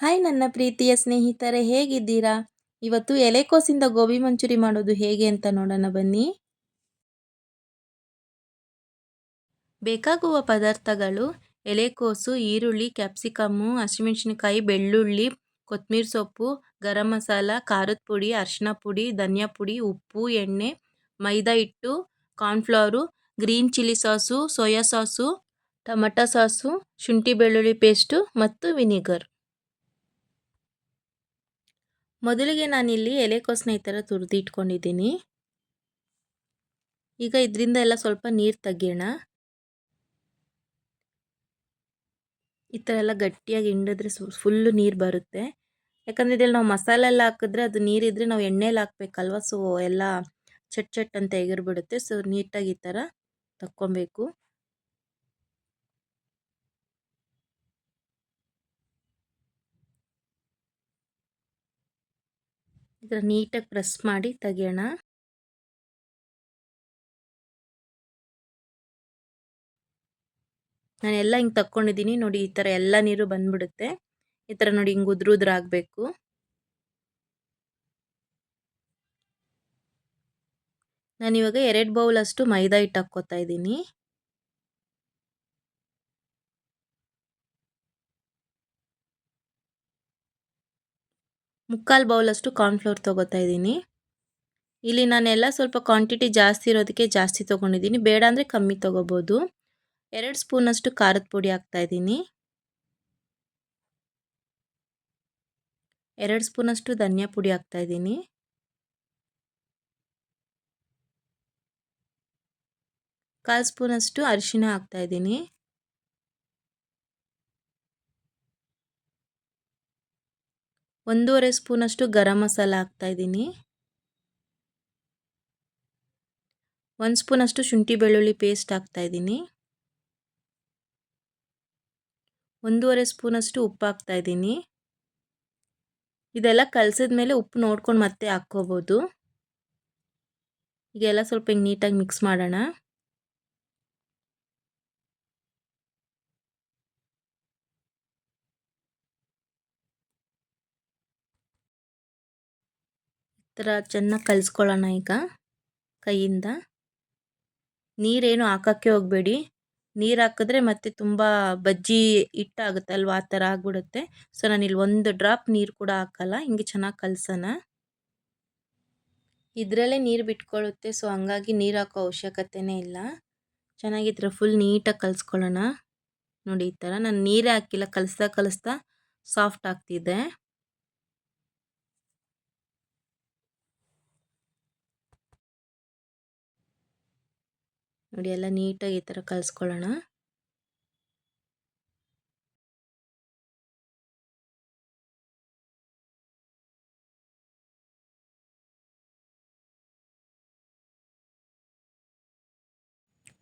Hi ನನ್ನ ಪ್ರೀತಿಯ ಸ್ನೇಹಿತರೆ, ಹೇಗಿದ್ದೀರಾ? ಇವತ್ತು ಎಲೆಕೋಸಿಂದ ಗೋಬಿ ಮಂಚೂರಿ ಮಾಡೋದು ಹೇಗೆ ಅಂತ ನೋಡೋಣ ಬನ್ನಿ. ಬೇಕಾಗುವ ಪದಾರ್ಥಗಳು ಎಲೆಕೋಸು, ಈರುಳ್ಳಿ, ಕ್ಯಾಪ್ಸಿಕಮ್ಮು, ಹಸಿಮೆಣಸಿನಕಾಯಿ, ಬೆಳ್ಳುಳ್ಳಿ ಕೊತ್ತಂಬರಿ ಸೊಪ್ಪು, ಗರಂ ಮಸಾಲ, ಖಾರದ ಪುಡಿ, ಅರಿಶಿನ ಪುಡಿ, ಧನಿಯಾ ಪುಡಿ, ಉಪ್ಪು, ಎಣ್ಣೆ, ಮೈದಾ ಹಿಟ್ಟು cornflour green chilli sauce, soya sauce, tomato sauce, ಶುಂಠಿ ಬೆಳ್ಳುಳ್ಳಿ ಪೇಸ್ಟು ಮತ್ತು ವಿನಿಗರ್. ಮೊದಲಿಗೆ ನಾನಿಲ್ಲಿ ಎಲೆಕೋಸನ್ನ ಈ ಥರ ತುರಿದು ಇಟ್ಕೊಂಡಿದ್ದೀನಿ ಈಗ ಇದರಿಂದ ಎಲ್ಲ ಸ್ವಲ್ಪ ನೀರು ತೆಗಿಯೋಣ. ಈ ಥರ ಎಲ್ಲ ಗಟ್ಟಿಯಾಗಿ ಹಿಂಡಿದ್ರೆ ಫುಲ್ಲು ನೀರು ಬರುತ್ತೆ. ಯಾಕಂದರೆ ಇದ್ರಲ್ಲಿ ನಾವು ಮಸಾಲೆ ಎಲ್ಲ ಹಾಕಿದ್ರೆ ಅದು ನೀರಿದ್ರೆ ನಾವು ಎಣ್ಣೆಲಿ ಹಾಕ್ಬೇಕಲ್ವ? ಸೊ ಎಲ್ಲ ಚಟ್ ಚಟ್ ಅಂತ ಎಗರ್ಬಿಡುತ್ತೆ ಸೊ ನೀಟಾಗಿ ಈ ಥರ ತಕ್ಕೊಬೇಕು. ಇದರ ನೀಟಾಗಿ ಪ್ರೆಸ್ ಮಾಡಿ ತೆಗಿಯೋಣ. ನಾನೆಲ್ಲ ಹಿಂಗೆ ತಕ್ಕೊಂಡಿದ್ದೀನಿ. ನೋಡಿ, ಈ ಥರ ಎಲ್ಲ ನೀರು ಬಂದ್ಬಿಡುತ್ತೆ. ಈ ಥರ ನೋಡಿ ಹಿಂಗೆ ಉದ್ರ ಉದ್ರ ಆಗಬೇಕು ನಾನಿವಾಗ ಎರಡು ಬೌಲ್ ಅಷ್ಟು ಮೈದಾ ಹಿಟ್ಟು ಹಾಕ್ಕೋತಾ ಇದ್ದೀನಿ. ಮುಕ್ಕಾಲು ಬೌಲಷ್ಟು ಕಾರ್ನ್ಫ್ಲೋರ್ ತೊಗೋತಾ ಇದ್ದೀನಿ. ಇಲ್ಲಿ ನಾನೆಲ್ಲ ಸ್ವಲ್ಪ ಕ್ವಾಂಟಿಟಿ ಜಾಸ್ತಿ ಇರೋದಕ್ಕೆ ಜಾಸ್ತಿ ತೊಗೊಂಡಿದ್ದೀನಿ. ಬೇಡ ಅಂದರೆ ಕಮ್ಮಿ ತೊಗೋಬೋದು. ಎರಡು ಸ್ಪೂನಷ್ಟು ಖಾರದ ಪುಡಿ ಹಾಕ್ತಾಯಿದ್ದೀನಿ ಎರಡು ಸ್ಪೂನಷ್ಟು ಧನಿಯಾ ಪುಡಿ ಹಾಕ್ತಾಯಿದ್ದೀನಿ ಕಾಲು ಸ್ಪೂನಷ್ಟು ಅರಿಶಿನ ಹಾಕ್ತಾಯಿದ್ದೀನಿ ಒಂದೂವರೆ ಸ್ಪೂನಷ್ಟು ಗರಂ ಮಸಾಲ ಹಾಕ್ತಾಯಿದ್ದೀನಿ ಒಂದು ಸ್ಪೂನಷ್ಟು ಶುಂಠಿ ಬೆಳ್ಳುಳ್ಳಿ ಪೇಸ್ಟ್ ಹಾಕ್ತಾಯಿದ್ದೀನಿ ಒಂದೂವರೆ ಸ್ಪೂನಷ್ಟು ಉಪ್ಪು ಹಾಕ್ತಾಯಿದ್ದೀನಿ ಇದೆಲ್ಲ ಕಲಸಿದ ಮೇಲೆ ಉಪ್ಪು ನೋಡ್ಕೊಂಡು ಮತ್ತೆ ಹಾಕ್ಕೋಬೋದು. ಈಗೆಲ್ಲ ಸ್ವಲ್ಪ ಹಿಂಗೆ ನೀಟಾಗಿ ಮಿಕ್ಸ್ ಮಾಡೋಣ. ಥರ ಚೆನ್ನಾಗಿ ಕಲಿಸ್ಕೊಳ್ಳೋಣ ಈಗ, ಕೈಯಿಂದ. ನೀರೇನು ಹಾಕೋಕ್ಕೆ ಹೋಗಬೇಡಿ. ನೀರು ಹಾಕಿದ್ರೆ ಮತ್ತೆ ತುಂಬ ಬಜ್ಜಿ ಹಿಟ್ಟಾಗುತ್ತಲ್ವ ಆ ಥರ ಆಗಿಬಿಡುತ್ತೆ. ಸೊ ಇಲ್ಲಿ ಒಂದು ಡ್ರಾಪ್ ನೀರು ಕೂಡ ಹಾಕಲ್ಲ, ಹಿಂಗೆ ಚೆನ್ನಾಗಿ ಕಲಸೋಣ. ಇದರಲ್ಲೇ ನೀರು ಬಿಟ್ಕೊಳ್ಳುತ್ತೆ, ಸೊ ಹಂಗಾಗಿ ನೀರು ಹಾಕೋ ಅವಶ್ಯಕತೆನೇ ಇಲ್ಲ. ಚೆನ್ನಾಗಿ ಫುಲ್ ನೀಟಾಗಿ ಕಲಿಸ್ಕೊಳ್ಳೋಣ. ನೋಡಿ, ಈ ಥರ ನಾನು ನೀರೇ ಹಾಕಿಲ್ಲ, ಕಲಿಸ್ತಾ ಕಲಿಸ್ತಾ ಸಾಫ್ಟ್ ಆಗ್ತಿದೆ. ನೋಡಿ, ಎಲ್ಲ ನೀಟಾಗಿ ಈ ಥರ ಕಲಿಸ್ಕೊಳ್ಳೋಣ.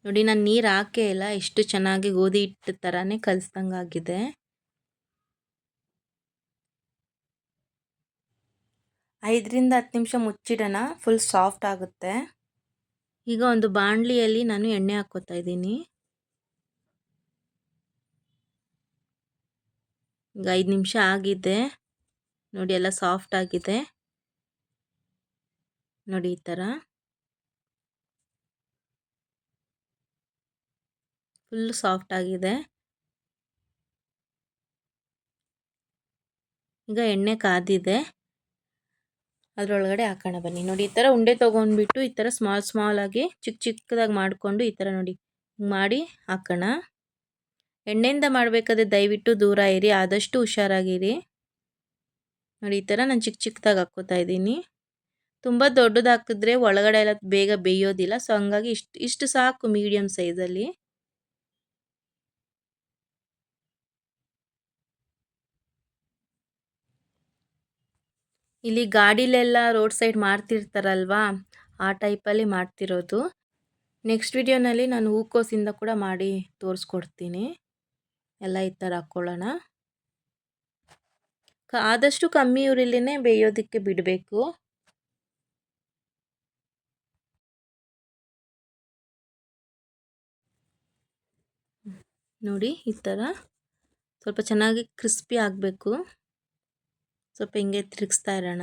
ನೋಡಿ, ನಾನು ನೀರು ಹಾಕೇ ಇಲ್ಲ ಎಷ್ಟು ಚೆನ್ನಾಗಿ ಗೋಧಿ ಹಿಟ್ಟು ಥರನೇ ಕಲಿಸ್ದಂಗೆ ಆಗಿದೆ. ಐದರಿಂದ ಹತ್ತು ನಿಮಿಷ ಮುಚ್ಚಿಡೋಣ, ಫುಲ್ ಸಾಫ್ಟ್ ಆಗುತ್ತೆ. ಈಗ ಒಂದು ಬಾಣಲಿಯಲ್ಲಿ ನಾನು ಎಣ್ಣೆ ಹಾಕ್ಕೋತಾ ಇದ್ದೀನಿ. ಈಗ ಐದು ನಿಮಿಷ ಆಗಿದೆ. ನೋಡಿ ಎಲ್ಲ ಸಾಫ್ಟ್ ಆಗಿದೆ. ನೋಡಿ ಈ ಥರ. ಫುಲ್ ಸಾಫ್ಟ್ ಆಗಿದೆ. ಈಗ ಎಣ್ಣೆ ಕಾದಿದೆ. ಅದರೊಳಗಡೆ ಹಾಕೋಣ ಬನ್ನಿ. ನೋಡಿ, ಈ ಥರ ಉಂಡೆ ತೊಗೊಂಡ್ಬಿಟ್ಟು ಈ ಥರ ಸ್ಮಾಲ್ ಸ್ಮಾಲ್ ಆಗಿ ಚಿಕ್ಕ ಚಿಕ್ಕದಾಗಿ ಮಾಡಿಕೊಂಡು ಈ ಥರ ನೋಡಿ ಮಾಡಿ ಹಾಕೋಣ. ಎಣ್ಣೆಯಿಂದ ಮಾಡಬೇಕಾದ್ರೆ ದಯವಿಟ್ಟು ದೂರ ಇರಿ, ಆದಷ್ಟು ಹುಷಾರಾಗಿರಿ. ನೋಡಿ, ಈ ಥರ ನಾನು ಚಿಕ್ಕ ಚಿಕ್ಕದಾಗಿ ಹಾಕ್ಕೋತಾ ಇದ್ದೀನಿ. ತುಂಬ ದೊಡ್ಡದು ಹಾಕಿದ್ರೆ ಒಳಗಡೆ ಎಲ್ಲ ಬೇಗ ಬೇಯೋದಿಲ್ಲ. ಸೊ, ಹಂಗಾಗಿ ಇಷ್ಟು ಇಷ್ಟು ಸಾಕು ಮೀಡಿಯಮ್ ಸೈಜಲ್ಲಿ. ಇಲ್ಲಿ ಗಾಡಿಲೆಲ್ಲ ರೋಡ್ ಸೈಡ್ ಮಾಡ್ತಿರ್ತಾರಲ್ವಾ? ಆ ಟೈಪಲ್ಲಿ ಮಾಡ್ತಿರೋದು. ನೆಕ್ಸ್ಟ್ ವಿಡಿಯೋನಲ್ಲಿ ನಾನು ಹೂಕೋಸಿಂದ ಕೂಡ ಮಾಡಿ ತೋರಿಸ್ಕೊಡ್ತೀನಿ. ಎಲ್ಲ ಈ ಥರ ಹಾಕ್ಕೊಳ್ಳೋಣ. ಆದಷ್ಟು ಕಮ್ಮಿ ಊರಿಲಿನೇ ಬೇಯೋದಕ್ಕೆ ಬಿಡಬೇಕು. ನೋಡಿ ಈ ಥರ. ಸ್ವಲ್ಪ ಚೆನ್ನಾಗಿ ಕ್ರಿಸ್ಪಿ ಆಗಬೇಕು. ಸ್ವಲ್ಪ ಹಿಂಗೆ ತಿರುಗಿಸ್ತಾ ಇರೋಣ.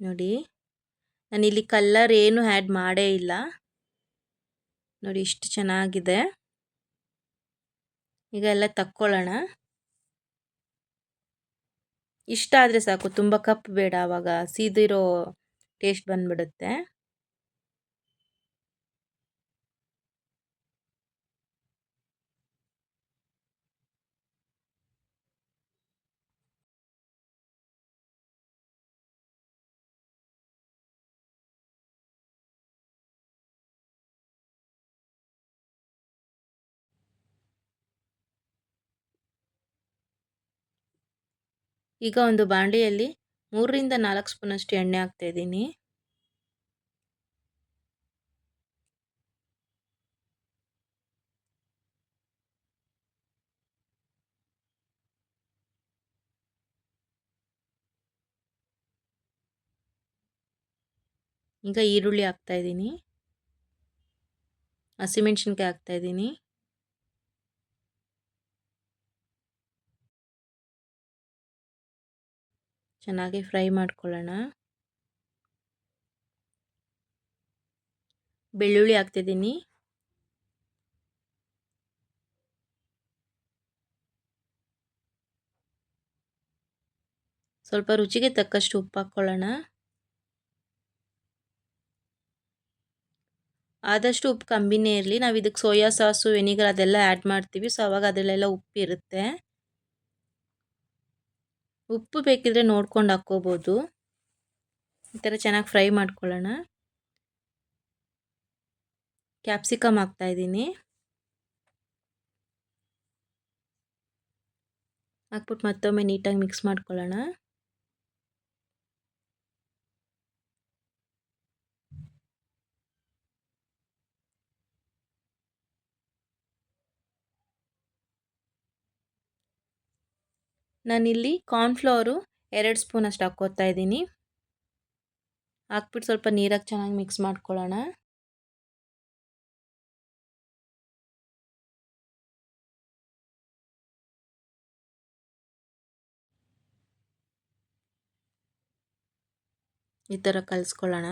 ನೋಡಿ, ನಾನಿಲ್ಲಿ ಕಲ್ಲರ್ ಏನು ಆ್ಯಡ್ ಮಾಡೇ ಇಲ್ಲ. ನೋಡಿ, ಇಷ್ಟು ಚೆನ್ನಾಗಿದೆ. ಈಗ ಎಲ್ಲ ತಕ್ಕೊಳ್ಳೋಣ. ಇಷ್ಟ ಆದರೆ ಸಾಕು, ತುಂಬ ಕಪ್ ಬೇಡ ಆವಾಗ ಸೀದಿರೋ ಟೇಸ್ಟ್ ಬಂದ್ಬಿಡುತ್ತೆ. ಈಗ ಒಂದು ಬಾಂಡೆಯಲ್ಲಿ ಮೂರರಿಂದ ನಾಲ್ಕು ಸ್ಪೂನಷ್ಟು ಎಣ್ಣೆ ಹಾಕ್ತಾಯಿದ್ದೀನಿ ಈಗ ಈರುಳ್ಳಿ ಹಾಕ್ತಾಯಿದ್ದೀನಿ ಹಸಿಮೆಣ್ಸಿನ್ಕಾಯಿ ಹಾಕ್ತಾಯಿದ್ದೀನಿ ಚೆನ್ನಾಗಿ ಫ್ರೈ ಮಾಡ್ಕೊಳ್ಳೋಣ. ಬೆಳ್ಳುಳ್ಳಿ ಹಾಕ್ತಿದ್ದೀನಿ. ಸ್ವಲ್ಪ ರುಚಿಗೆ ತಕ್ಕಷ್ಟು ಉಪ್ಪು ಹಾಕ್ಕೊಳ್ಳೋಣ. ಆದಷ್ಟು ಉಪ್ಪು ಕಮ್ಮಿನೇ ಇರಲಿ. ನಾವು ಇದಕ್ಕೆ ಸೋಯಾ ಸಾಸು, ವೆನಿಗರ್ ಅದೆಲ್ಲ ಆ್ಯಡ್ ಮಾಡ್ತೀವಿ. ಸೊ, ಅವಾಗ ಅದರಲ್ಲೆಲ್ಲ ಉಪ್ಪು ಇರುತ್ತೆ ಉಪ್ಪು ಬೇಕಿದ್ರೆ ನೋಡ್ಕೊಂಡು ಹಾಕ್ಕೋಬೋದು. ಈ ಥರ ಚೆನ್ನಾಗಿ ಫ್ರೈ ಮಾಡ್ಕೊಳ್ಳೋಣ. ಕ್ಯಾಪ್ಸಿಕಮ್ ಹಾಕ್ತಾಯಿದ್ದೀನಿ ಹಾಕ್ಬಿಟ್ಟು ಮತ್ತೊಮ್ಮೆ ನೀಟಾಗಿ ಮಿಕ್ಸ್ ಮಾಡ್ಕೊಳ್ಳೋಣ. ನಾನಿಲ್ಲಿ ಕಾರ್ನ್ಫ್ಲವರು ಎರಡು ಸ್ಪೂನ್ ಅಷ್ಟು ಹಾಕ್ಕೋತಾ ಇದ್ದೀನಿ. ಹಾಕ್ಬಿಟ್ಟು ಸ್ವಲ್ಪ ನೀರಾಗಿ ಚೆನ್ನಾಗಿ ಮಿಕ್ಸ್ ಮಾಡ್ಕೊಳ್ಳೋಣ. ಈ ಥರ ಕಲಿಸ್ಕೊಳ್ಳೋಣ.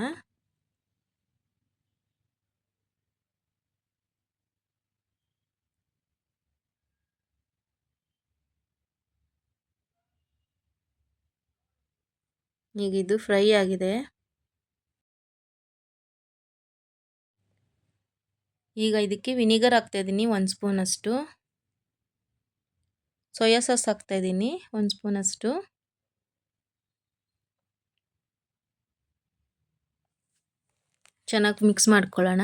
ಈಗ ಇದು ಫ್ರೈ ಆಗಿದೆ. ಈಗ ಇದಕ್ಕೆ ವಿನಿಗರ್ ಹಾಕ್ತಾಯಿದ್ದೀನಿ ಒಂದು ಸ್ಪೂನಷ್ಟು. ಸೋಯಾ ಸಾಸ್ ಹಾಕ್ತಾಯಿದ್ದೀನಿ ಒಂದು ಸ್ಪೂನಷ್ಟು. ಚೆನ್ನಾಗಿ ಮಿಕ್ಸ್ ಮಾಡ್ಕೊಳ್ಳೋಣ.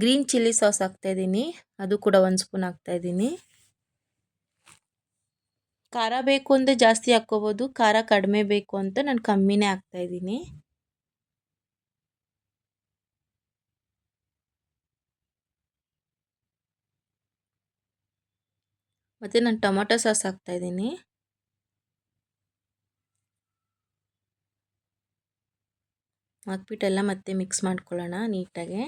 ಗ್ರೀನ್ ಚಿಲ್ಲಿ ಸಾಸ್ ಹಾಕ್ತಾಯಿದ್ದೀನಿ ಅದು ಕೂಡ ಒಂದು ಸ್ಪೂನ್ ಹಾಕ್ತಾಯಿದ್ದೀನಿ ಖಾರ ಬೇಕು ಅಂದರೆ ಜಾಸ್ತಿ ಹಾಕ್ಕೋಬೋದು. ಖಾರ ಕಡಿಮೆ ಬೇಕು ಅಂತ ನಾನು ಕಮ್ಮಿನೇ ಹಾಕ್ತಾಯಿದ್ದೀನಿ ಮತ್ತು ನಾನು ಟೊಮೊಟೊ ಸಾಸ್ ಹಾಕ್ತಾಯಿದ್ದೀನಿ ಹಾಕ್ಬಿಟ್ಟೆಲ್ಲ ಮತ್ತೆ ಮಿಕ್ಸ್ ಮಾಡ್ಕೊಳ್ಳೋಣ ನೀಟಾಗೆ.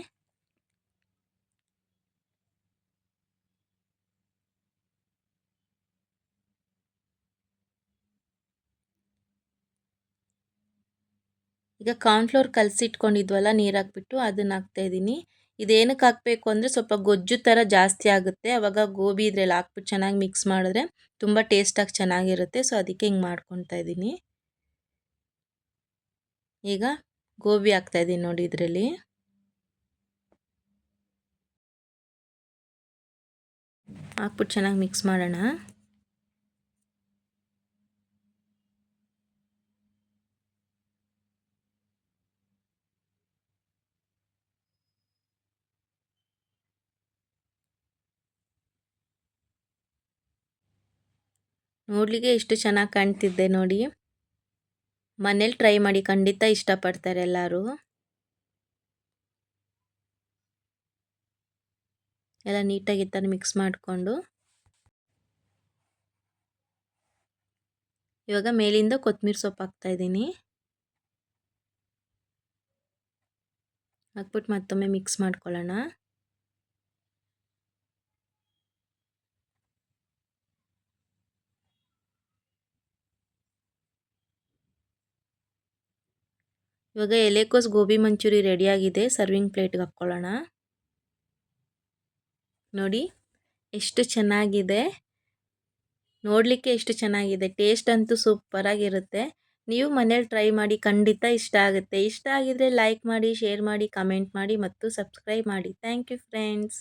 ಈಗ ಕಾರ್ನ್ಫ್ಲೋರ್ ಕಲಸಿಟ್ಕೊಂಡಿದ್ವಲ್ಲ ನೀರು ಹಾಕ್ಬಿಟ್ಟು ಅದನ್ನು ಹಾಕ್ತಾಯಿದ್ದೀನಿ ಇದೇನಕ್ಕೆ ಹಾಕಬೇಕು ಅಂದರೆ ಸ್ವಲ್ಪ ಗೊಜ್ಜು ಥರ ಜಾಸ್ತಿ ಆಗುತ್ತೆ. ಆವಾಗ ಗೋಬಿ ಇದ್ರಲ್ಲಿ ಹಾಕ್ಬಿಟ್ಟು ಚೆನ್ನಾಗಿ ಮಿಕ್ಸ್ ಮಾಡಿದ್ರೆ ತುಂಬ ಟೇಸ್ಟಾಗಿ ಚೆನ್ನಾಗಿರುತ್ತೆ. ಸೊ ಅದಕ್ಕೆ ಹಿಂಗೆ ಮಾಡ್ಕೊತಾ ಇದ್ದೀನಿ ಈಗ ಗೋಬಿ ಹಾಕ್ತಾಯಿದ್ದೀನಿ ನೋಡಿ ಇದರಲ್ಲಿ. ಹಾಕ್ಬಿಟ್ಟು ಚೆನ್ನಾಗಿ ಮಿಕ್ಸ್ ಮಾಡೋಣ. ನೋಡಲಿಕ್ಕೆ ಇಷ್ಟು ಚೆನ್ನಾಗಿ ಕಾಣ್ತಿದ್ದೆ ನೋಡಿ. ಮನೇಲಿ ಟ್ರೈ ಮಾಡಿ ಖಂಡಿತ ಇಷ್ಟಪಡ್ತಾರೆ ಎಲ್ಲರೂ. ಎಲ್ಲ ನೀಟಾಗಿ ಈ ಥರ ಮಿಕ್ಸ್ ಮಾಡಿಕೊಂಡು. ಇವಾಗ ಮೇಲಿಂದ ಕೊತ್ತಂಬರಿ ಸೊಪ್ಪು ಹಾಕ್ತಾಯಿದ್ದೀನಿ ಹಾಕ್ಬಿಟ್ಟು ಮತ್ತೊಮ್ಮೆ ಮಿಕ್ಸ್ ಮಾಡ್ಕೊಳ್ಳೋಣ. ಇವಾಗ ಎಲೆಕೋಸ್ ಗೋಬಿ ಮಂಚೂರಿ ರೆಡಿಯಾಗಿದೆ. ಸರ್ವಿಂಗ್ ಪ್ಲೇಟ್ಗೆ ಹಾಕ್ಕೊಳ್ಳೋಣ. ನೋಡಿ, ಎಷ್ಟು ಚೆನ್ನಾಗಿದೆ. ನೋಡಲಿಕ್ಕೆ ಎಷ್ಟು ಚೆನ್ನಾಗಿದೆ. ಟೇಸ್ಟ್ ಅಂತೂ ಸೂಪರಾಗಿರುತ್ತೆ ನೀವು ಮನೇಲಿ ಟ್ರೈ ಮಾಡಿ, ಖಂಡಿತ ಇಷ್ಟ ಆಗುತ್ತೆ. ಇಷ್ಟ ಆಗಿದ್ರೆ ಲೈಕ್ ಮಾಡಿ, ಶೇರ್ ಮಾಡಿ, ಕಮೆಂಟ್ ಮಾಡಿ ಮತ್ತು ಸಬ್ಸ್ಕ್ರೈಬ್ ಮಾಡಿ. Thank you friends.